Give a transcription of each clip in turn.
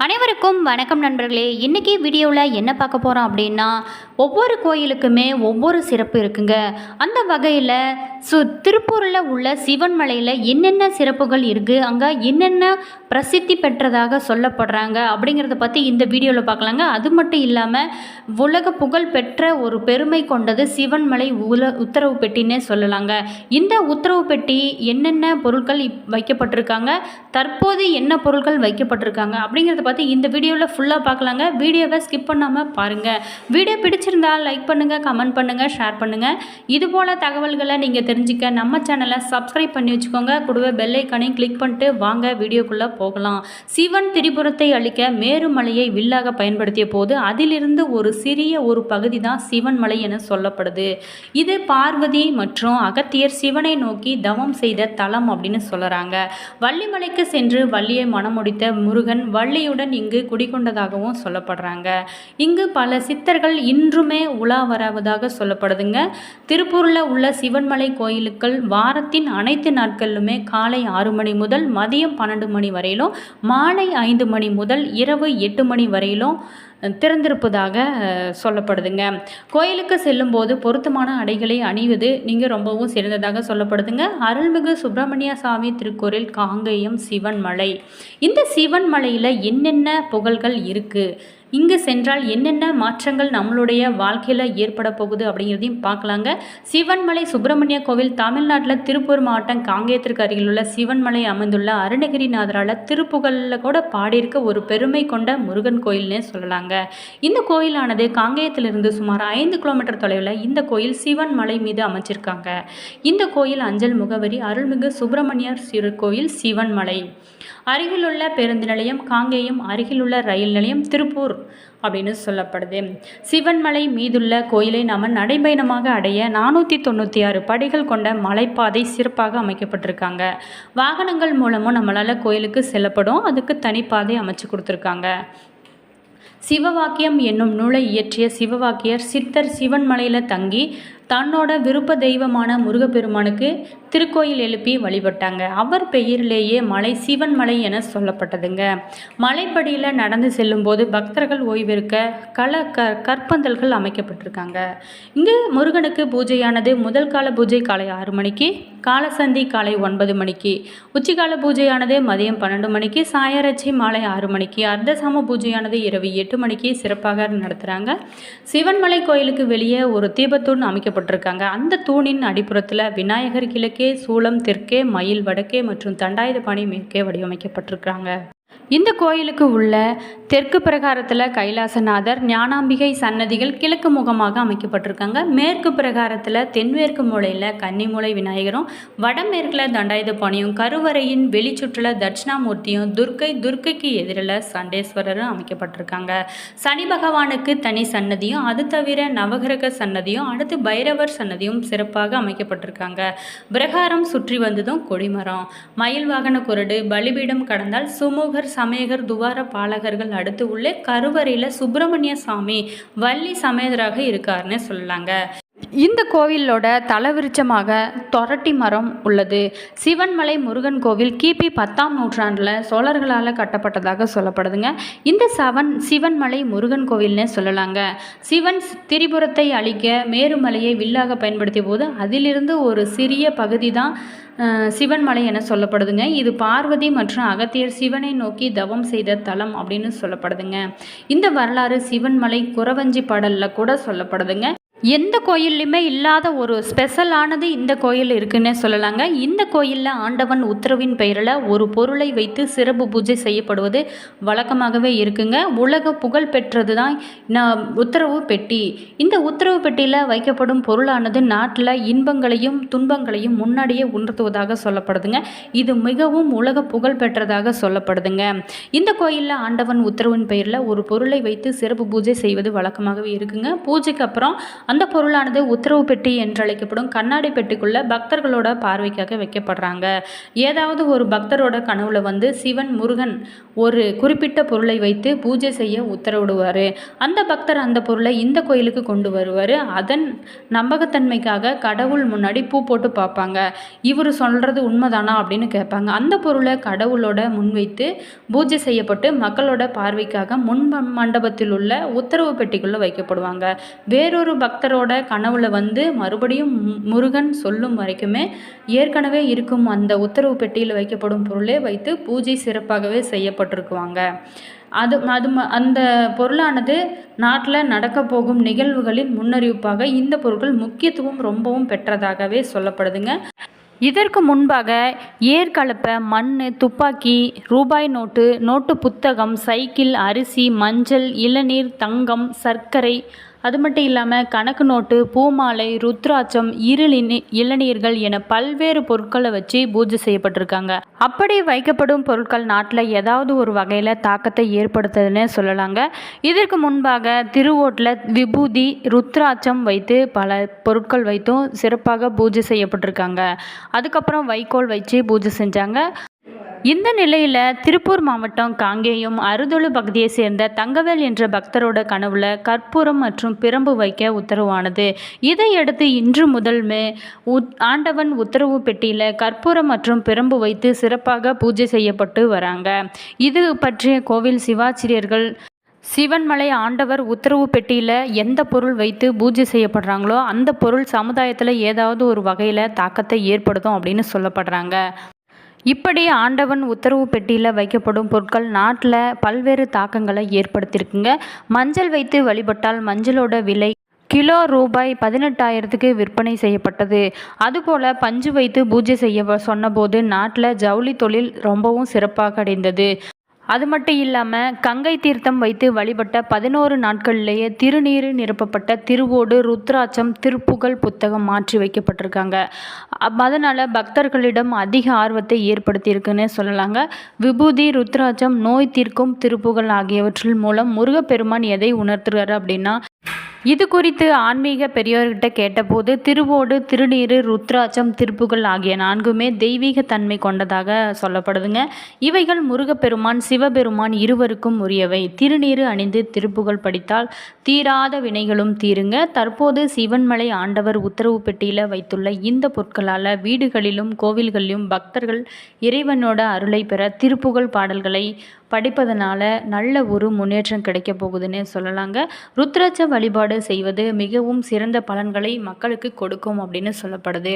அனைவருக்கும் வணக்கம் நண்பர்களே. இன்றைக்கி வீடியோவில் என்ன பார்க்க போகிறோம் அப்படின்னா ஒவ்வொரு கோயிலுக்குமே ஒவ்வொரு சிறப்பு இருக்குங்க. அந்த வகையில் சு திருப்பூரில் உள்ள சிவன் மலையில் என்னென்ன சிறப்புகள் இருக்குது அங்கே என்னென்ன பிரசித்தி பெற்றதாக சொல்லப்படுறாங்க அப்படிங்கிறத பற்றி இந்த வீடியோவில் பார்க்கலாங்க. அது மட்டும் இல்லாமல் உலக புகழ் பெற்ற ஒரு பெருமை கொண்டது சிவன் மலை உல உத்தரவு பெட்டின்னே சொல்லலாங்க. இந்த உத்தரவு பெட்டி என்னென்ன பொருட்கள் இப் வைக்கப்பட்டிருக்காங்க தற்போது என்ன பொருட்கள் வைக்கப்பட்டிருக்காங்க அப்படிங்கிறத பார்த்து இந்த வீடியோவில் ஃபுல்லாக பார்க்கலாங்க. வீடியோவை ஸ்கிப் பண்ணாமல் பாருங்கள் வீடியோ பிடிச்சிருந்தால் லைக் பண்ணுங்கள் கமெண்ட் பண்ணுங்கள் ஷேர் பண்ணுங்கள் இது போல் தகவல்களை நீங்கள் தெரிஞ்சுக்க நம்ம சேனலை சப்ஸ்கிரைப் பண்ணி வச்சுக்கோங்க. கூடவே பெல்லைக்கானையும் கிளிக் பண்ணிட்டு வாங்க வீடியோக்குள்ளே போகலாம். சிவன் திரிபுரத்தை அழிக்க மேருமலையை வில்லாக பயன்படுத்திய போது அதிலிருந்து ஒரு சிறிய ஒரு பகுதி தான் சிவன் மலை என சொல்லப்படுது. இது பார்வதி மற்றும் அகத்தியர் சிவனை நோக்கி தவம் செய்த தலம் அப்படின்னு சொல்கிறாங்க வள்ளிமலைக்கு சென்று வள்ளியை மணமுடித்த முருகன் வள்ளியுடன் இங்கு குடிகொண்டதாகவும் சொல்லப்படுறாங்க. இங்கு பல சித்தர்கள் இன்றுமே உலா வராவதாக சொல்லப்படுதுங்க. திருப்பூரில் உள்ள சிவன்மலை கோயிலுக்கள் வாரத்தின் அனைத்து நாட்களிலுமே காலை ஆறு மணி முதல் மதியம் பன்னெண்டு மணி வரையிலும் மாலை ஐந்து மணி முதல் இரவு எட்டு மணி வரையிலும் திறந்திருப்பதாக சொல்லப்படுதுங்க. கோயிலுக்கு செல்லும்போது பொருத்தமான அடைகளை அணிவது நீங்கள் ரொம்பவும் சிறந்ததாக சொல்லப்படுதுங்க. அருள்மிகு சுப்பிரமணிய சாமி திருக்கோரில் காங்கேயம் சிவன் மலை இந்த சிவன் மலையில் என்னென்ன புகழ்கள் இருக்குது இங்கு சென்றால் என்னென்ன மாற்றங்கள் நம்மளுடைய வாழ்க்கையில் ஏற்பட போகுது அப்படிங்கிறதையும் பார்க்கலாங்க. சிவன்மலை சுப்பிரமணிய கோவில் தமிழ்நாட்டில் திருப்பூர் மாவட்டம் காங்கேயத்திற்கு அருகிலுள்ள சிவன்மலை அமைந்துள்ள அருணகிரிநாதரால் திருப்புகழில் கூட பாடியிருக்க ஒரு பெருமை கொண்ட முருகன் கோயில்னே சொல்லலாங்க. இந்த கோயிலானது காங்கேயத்திலிருந்து சுமார் ஐந்து கிலோமீட்டர் தொலைவில் இந்த கோயில் சிவன் மலை மீது அமைச்சிருக்காங்க இந்த கோயில் அஞ்சல் முகவரி அருள்மிகு சுப்பிரமணியர் சிறு கோயில் சிவன்மலை. அருகிலுள்ள பேருந்து நிலையம் காங்கேயம் அருகிலுள்ள ரயில் நிலையம் திருப்பூர். அப்படின்னு சொல்லப்படுது. சிவன்மலை மீதுள்ள கோயிலை நாம் நடைபயணமாக அடைய நானூற்றி தொண்ணூற்றி ஆறு படிகள் கொண்ட மலைப்பாதை சிறப்பாக அமைக்கப்பட்டிருக்காங்க. வாகனங்கள் மூலமும் நம்மளால் கோயிலுக்கு செல்லப்படும். அதுக்கு தனிப்பாதை அமைச்சு கொடுத்துருக்காங்க. சிவவாக்கியம் என்னும் நூலை இயற்றிய சிவவாக்கியர் சித்தர் சிவன்மலையில் தங்கி தன்னோட விருப்ப தெய்வமான முருகப்பெருமானுக்கு திருக்கோயில் எழுப்பி வழிபட்டாங்க. அவர் பெயரிலேயே மலை சிவன் மலை என சொல்லப்பட்டதுங்க. மலைப்படியில் நடந்து செல்லும்போது பக்தர்கள் ஓய்விருக்க கல க கற்பந்தல்கள் அமைக்கப்பட்டிருக்காங்க. இங்கு முருகனுக்கு பூஜையானது முதல் கால பூஜை காலை ஆறு மணிக்கு காலசந்தி காலை ஒன்பது மணிக்கு உச்சிகால பூஜையானது மதியம் பன்னெண்டு மணிக்கு சாயரட்சி மாலை ஆறு மணிக்கு அர்த்தசாம பூஜையானது இரவு எட்டு மணிக்கு சிறப்பாக நடத்துகிறாங்க சிவன்மலை கோயிலுக்கு வெளியே ஒரு தீபத்தூண் அமைக்கப்பட்டிருக்காங்க. அந்த தூணின் அடிப்புறத்தில் விநாயகர் கிழக்கு சூளம் தெற்கே மயில் வடக்கே மற்றும் தண்டாயுதபாணி மேற்கே வடிவமைக்கப்பட்டிருக்கிறாங்க. இந்த கோயிலுக்கு உள்ள தெற்கு பிரகாரத்தில் கைலாசநாதர் ஞானாம்பிகை சன்னதிகள் கிழக்கு முகமாக அமைக்கப்பட்டிருக்காங்க. மேற்கு பிரகாரத்தில் தென்மேற்கு மூலையில் கன்னிமூலை விநாயகரும் வடமேற்கில் தண்டாயுதபாணியும் கருவறையின் வெளிச்சுற்றில் தட்சிணாமூர்த்தியும் துர்க்கை துர்க்கைக்கு எதிரில் சண்டேஸ்வரரும் அமைக்கப்பட்டிருக்காங்க. சனி பகவானுக்கு தனி சன்னதியும் அது தவிர நவகிரக சன்னதியும் அடுத்து பைரவர் சன்னதியும் சிறப்பாக அமைக்கப்பட்டிருக்காங்க. பிரகாரம் சுற்றி வந்ததும் கொடிமரம் மயில் வாகன குரடு பலிபீடம் கடந்தால் சுமூகர் சமயகர் துவார பாலகர்கள் அடுத்து உள்ளே கருவறையில் சுப்பிரமணிய சாமி வள்ளி சமேதராக இருக்காருன்னு சொல்லலாங்க. இந்த கோவிலோட தலவிருச்சமாக தொரட்டி மரம் உள்ளது. சிவன்மலை முருகன் கோவில் கிபி பத்தாம் நூற்றாண்டில் சோழர்களால் கட்டப்பட்டதாக சொல்லப்படுதுங்க. இந்த சவன் சிவன்மலை முருகன் கோவில்னே சொல்லலாங்க. சிவன் திரிபுரத்தை அழிக்க மேருமலையை வில்லாக பயன்படுத்திய போது அதிலிருந்து ஒரு சிறிய பகுதி தான் சிவன்மலை என சொல்லப்படுதுங்க. இது பார்வதி மற்றும் அகத்தியர் சிவனை நோக்கி தவம் செய்த தலம் அப்படின்னு சொல்லப்படுதுங்க. இந்த வரலாறு சிவன்மலை குறவஞ்சி பாடலில் கூட சொல்லப்படுதுங்க. எந்த கோயில்லையுமே இல்லாத ஒரு ஸ்பெஷலானது இந்த கோயில் இருக்குன்னே சொல்லலாங்க. இந்த கோயிலில் ஆண்டவன் உத்தரவின் பெயரில் ஒரு பொருளை வைத்து சிறப்பு பூஜை செய்யப்படுவது வழக்கமாகவே இருக்குங்க. உலக புகழ் பெற்றது தான் நான் உத்தரவு பெட்டி. இந்த உத்தரவு பெட்டியில் வைக்கப்படும் பொருளானது நாட்டில் இன்பங்களையும் துன்பங்களையும் முன்னாடியே உணர்த்துவதாக சொல்லப்படுதுங்க. இது மிகவும் உலக புகழ் பெற்றதாக சொல்லப்படுதுங்க. இந்த கோயிலில் ஆண்டவன் உத்தரவின் பெயரில் ஒரு பொருளை வைத்து சிறப்பு பூஜை செய்வது வழக்கமாகவே இருக்குங்க. பூஜைக்கு அப்புறம் அந்த பொருளானது உத்தரவு பெட்டி என்றழைக்கப்படும் கண்ணாடி பெட்டிக்குள்ளே பக்தர்களோட பார்வைக்காக வைக்கப்படுறாங்க. ஏதாவது ஒரு பக்தரோட கனவுல வந்து சிவன் முருகன் ஒரு குறிப்பிட்ட பொருளை வைத்து பூஜை செய்ய உத்தரவிடுவார். அந்த பக்தர் அந்த பொருளை இந்த கோயிலுக்கு கொண்டு வருவார். அதன் நம்பகத்தன்மைக்காக கடவுள் முன்னாடி பூ போட்டு பார்ப்பாங்க. இவர் சொல்கிறது உண்மைதானா அப்படின்னு கேட்பாங்க. அந்த பொருளை கடவுளோட முன்வைத்து பூஜை செய்யப்பட்டு மக்களோட பார்வைக்காக முன் மண்டபத்தில் உள்ள உத்தரவு பெட்டிக்குள்ளே வைக்கப்படுவாங்க. வேறொரு பக்தரோட கனவுல வந்து மறுபடியும் மு- முருகன் சொல்லும் வரைக்குமே ஏற்கனவே இருக்கும் அந்த உத்தரவு பெட்டியில் வைக்கப்படும் பொருளே வைத்து பூஜை சிறப்பாகவே செய்யப்படும். செய்யப்பட்டிருக்குவாங்க அது அது அந்த பொருளானது நாட்டில் நடக்க போகும் நிகழ்வுகளின் முன்னறிவிப்பாக இந்த பொருட்கள் முக்கியத்துவம் ரொம்பவும் பெற்றதாகவே சொல்லப்படுதுங்க. இதற்கு முன்பாக ஏர்கலப்பை மண் துப்பாக்கி ரூபாய் நோட்டு நோட்டு புத்தகம் சைக்கிள் அரிசி மஞ்சள் இளநீர் தங்கம் சர்க்கரை அது மட்டும் இல்லாமல் கணக்கு நோட்டு பூமாலை ருத்ராட்சம் இருளினி இளநீர்கள் என பல்வேறு பொருட்களை வச்சு பூஜை செய்யப்பட்டிருக்காங்க. அப்படி வைக்கப்படும் பொருட்கள் நாட்டில் ஏதாவது ஒரு வகையில் தாக்கத்தை ஏற்படுத்துதுன்னு சொல்லலாங்க. இதற்கு முன்பாக திருவோட்டில் விபூதி ருத்ராட்சம் வைத்து பல பொருட்கள் வைத்தும் சிறப்பாக பூஜை செய்யப்பட்டிருக்காங்க. அதுக்கப்புறம் வைக்கோல் வச்சு பூஜை செஞ்சாங்க. இந்த நிலையில் திருப்பூர் மாவட்டம் காங்கேயம் அறுதொழு பகுதியை சேர்ந்த தங்கவேல் என்ற பக்தரோட கனவுல கற்பூரம் மற்றும் பிரம்பு வைக்க உத்தரவானது. இதையடுத்து இன்று முதல்மே உத் ஆண்டவன் உத்தரவு பெட்டியில் கற்பூரம் மற்றும் பிரம்பு வைத்து சிறப்பாக பூஜை செய்யப்பட்டு வராங்க. இது பற்றிய கோவில் சிவாச்சிரியர்கள் சிவன்மலை ஆண்டவர் உத்தரவு பெட்டியில் எந்த பொருள் வைத்து பூஜை செய்யப்படுறாங்களோ அந்த பொருள் சமுதாயத்தில் ஏதாவது ஒரு வகையில் தாக்கத்தை ஏற்படுத்தும் அப்படின்னு சொல்லப்படுறாங்க. இப்படி ஆண்டவன் உத்தரவு பெட்டியில் வைக்கப்படும் பொருட்கள் நாட்டில் பல்வேறு தாக்கங்களை ஏற்படுத்தியிருக்குங்க. மஞ்சள் வைத்து வழிபட்டால் மஞ்சளோட விலை கிலோ ரூபாய் பதினெட்டாயிரத்துக்கு விற்பனை செய்யப்பட்டது. அதுபோல் பஞ்சு வைத்து பூஜை செய்ய சொன்னபோது நாட்டில் ஜவுளி தொழில் ரொம்பவும் சிறப்பாக அடைந்தது. அது மட்டும் இல்லாமல் கங்கை தீர்த்தம் வைத்து வழிபட்ட பதினோரு நாட்கள்லேயே திருநீர் நிரப்பப்பட்ட திருவோடு ருத்ராட்சம் திருப்புகழ் புத்தகம் மாற்றி வைக்கப்பட்டிருக்காங்க. அதனால் பக்தர்களிடம் அதிக ஆர்வத்தை ஏற்படுத்தியிருக்குன்னு சொல்லலாங்க. விபூதி ருத்ராட்சம் நோய் தீர்க்கும் திருப்புகழ் ஆகியவற்றின் மூலம் முருகப்பெருமான் எதை உணர்த்துகிறார் அப்படின்னா இது குறித்து ஆன்மீக பெரியோர்கிட்ட கேட்டபோது திருவோடு திருநீறு ருத்ராட்சம் திருப்புகள் ஆகிய நான்குமே தெய்வீக தன்மை கொண்டதாக சொல்லப்படுதுங்க. இவைகள் முருகப்பெருமான் சிவபெருமான் இருவருக்கும் உரியவை. திருநீறு அணிந்து திருப்புகள் படித்தால் தீராத வினைகளும் தீருங்க. தற்போது சிவன்மலை ஆண்டவர் உத்தரவு பெட்டியில் வைத்துள்ள இந்த பொருட்களால் வீடுகளிலும் கோவில்களிலும் பக்தர்கள் இறைவனோட அருளை பெற திருப்புகழ் பாடல்களை படிப்பதனால நல்ல ஒரு முன்னேற்றம் கிடைக்க போகுதுன்னு சொல்லலாங்க. ருத்ராட்ச வழிபாடு செய்வது மிகவும் சிறந்த பலன்களை மக்களுக்கு கொடுக்கும் அப்படின்னு சொல்லப்படுது.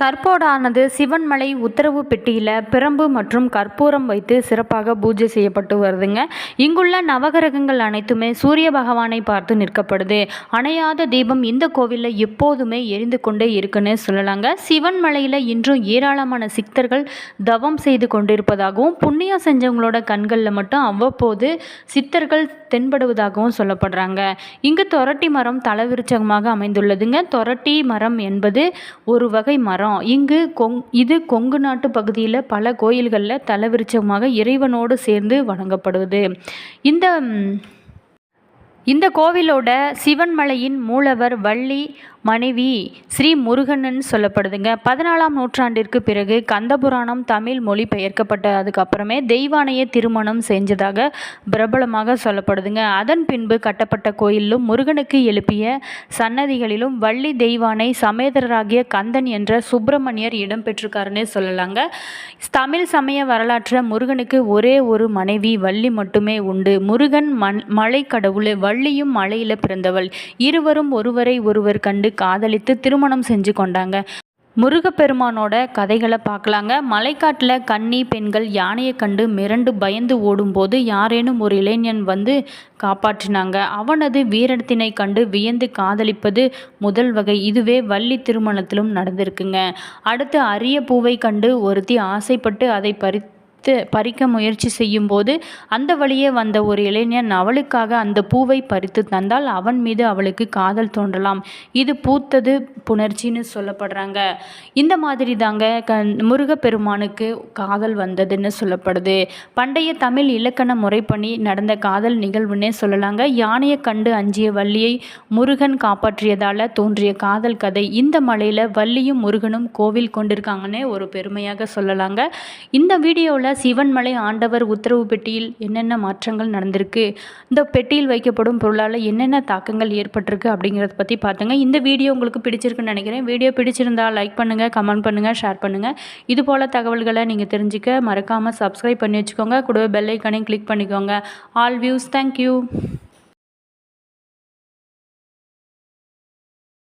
தற்போதானது சிவன்மலை உத்தரவு பெட்டியில் பிரம்பு மற்றும் கற்பூரம் வைத்து சிறப்பாக பூஜை செய்யப்பட்டு வருதுங்க. இங்குள்ள நவகிரகங்கள் அனைத்துமே சூரிய பகவானை பார்த்து நிற்கப்படுது. அணையாத தீபம் இந்த கோவிலில் எப்போதுமே எரிந்து கொண்டே இருக்குன்னு சொல்லலாங்க. சிவன்மலையில் இன்றும் ஏராளமான சித்தர்கள் தவம் செய்து கொண்டிருப்பதாகவும் புண்ணியம் செஞ்சவங்களோட கண்களில் மட்டும் அவ்வப்போது சித்தர்கள் தென்படுவதாகவும் சொல்லப்படுறாங்க. இங்கு தொரட்டி மரம் தலவிருச்சகமாக அமைந்துள்ளதுங்க. தொரட்டி மரம் என்பது ஒரு வகை மரம். இங்கு கொங் இது கொங்கு நாட்டு பகுதியில் பல கோயில்களில் தலைவிருச்சமாக இறைவனோடு சேர்ந்து வணங்கப்படுவது. இந்த இந்த கோவிலோட சிவன்மலையின் மூலவர் வள்ளி மனைவி ஸ்ரீ முருகன்னு சொல்லப்படுதுங்க. பதினாலாம் நூற்றாண்டிற்கு பிறகு கந்தபுராணம் தமிழ் மொழி பெயர்க்கப்பட்ட அதுக்கப்புறமே தெய்வானைய திருமணம் செஞ்சதாக பிரபலமாக சொல்லப்படுதுங்க. அதன் பின்பு கட்டப்பட்ட கோயிலும் முருகனுக்கு எழுப்பிய சன்னதிகளிலும் வள்ளி தெய்வானை சமேதரராகிய கந்தன் என்ற சுப்பிரமணியர் இடம்பெற்றிருக்காருன்னு சொல்லலாங்க. தமிழ் சமய வரலாற்றில் முருகனுக்கு ஒரே ஒரு மனைவி வள்ளி மட்டுமே உண்டு. முருகன் மண் மலை கடவுள் வள்ளியும் மலையில் பிறந்தவள். இருவரும் ஒருவரை ஒருவர் கண்டு காதலித்து திருமணம் செஞ்சு கொண்டாங்க. முருகப்பெருமானோட கதைகளை பார்க்கலாங்க. மலைக்காட்டில் கன்னி பெண்கள் யானையை கண்டு மிரண்டு பயந்து ஓடும்போது யாரேனும் ஒரு இளைஞன் வந்து காப்பாற்றினாங்க. அவனது வீரத்தினை கண்டு வியந்து காதலிப்பது முதல் வகை. இதுவே வள்ளி திருமணத்திலும் நடந்திருக்குங்க. அடுத்து அரிய பூவை கண்டு ஒருத்தி ஆசைப்பட்டு அதை பறி பறித்து பறிக்க முயற்சி செய்யும்போது அந்த வழியே வந்த ஒரு இளைஞன் அவளுக்காக அந்த பூவை பறித்து தந்தால் அவன் மீது அவளுக்கு காதல் தோன்றலாம். இது பூத்தது புணர்ச்சின்னு சொல்லப்படுறாங்க. இந்த மாதிரி தாங்க க முருகப்பெருமானுக்கு காதல் வந்ததுன்னு சொல்லப்படுது. பண்டைய தமிழ் இலக்கண முறைப்பணி நடந்த காதல் நிகழ்வுன்னே சொல்லலாங்க. யானையை கண்டு அஞ்சிய வள்ளியை முருகன் காப்பாற்றியதால் தோன்றிய காதல் கதை இந்த மலையில் வள்ளியும் முருகனும் கோவில் கொண்டிருக்காங்கன்னே ஒரு பெருமையாக சொல்லலாங்க. இந்த வீடியோவில் சிவன்மலை ஆண்டவர் உத்தரவு பெட்டியில் என்னென்ன மாற்றங்கள் நடந்திருக்கு? இந்த பெட்டியில் வைக்கப்படும் பொருளால் என்னென்ன தாக்கங்கள் ஏற்பட்டிருக்கு அப்படிங்கிறத பற்றி பார்த்துங்க இந்த வீடியோ உங்களுக்கு பிடிச்சிருக்குன்னு நினைக்கிறேன். வீடியோ பிடிச்சிருந்தா லைக் பண்ணுங்கள் கமெண்ட் பண்ணுங்கள் ஷேர் பண்ணுங்கள் இது போல் தகவல்களை நீங்கள் தெரிஞ்சுக்க மறக்காமல் சப்ஸ்கிரைப் பண்ணி வச்சுக்கோங்க. கூடவே பெல்லைக்கனையும் கிளிக் பண்ணிக்கோங்க. All views thank you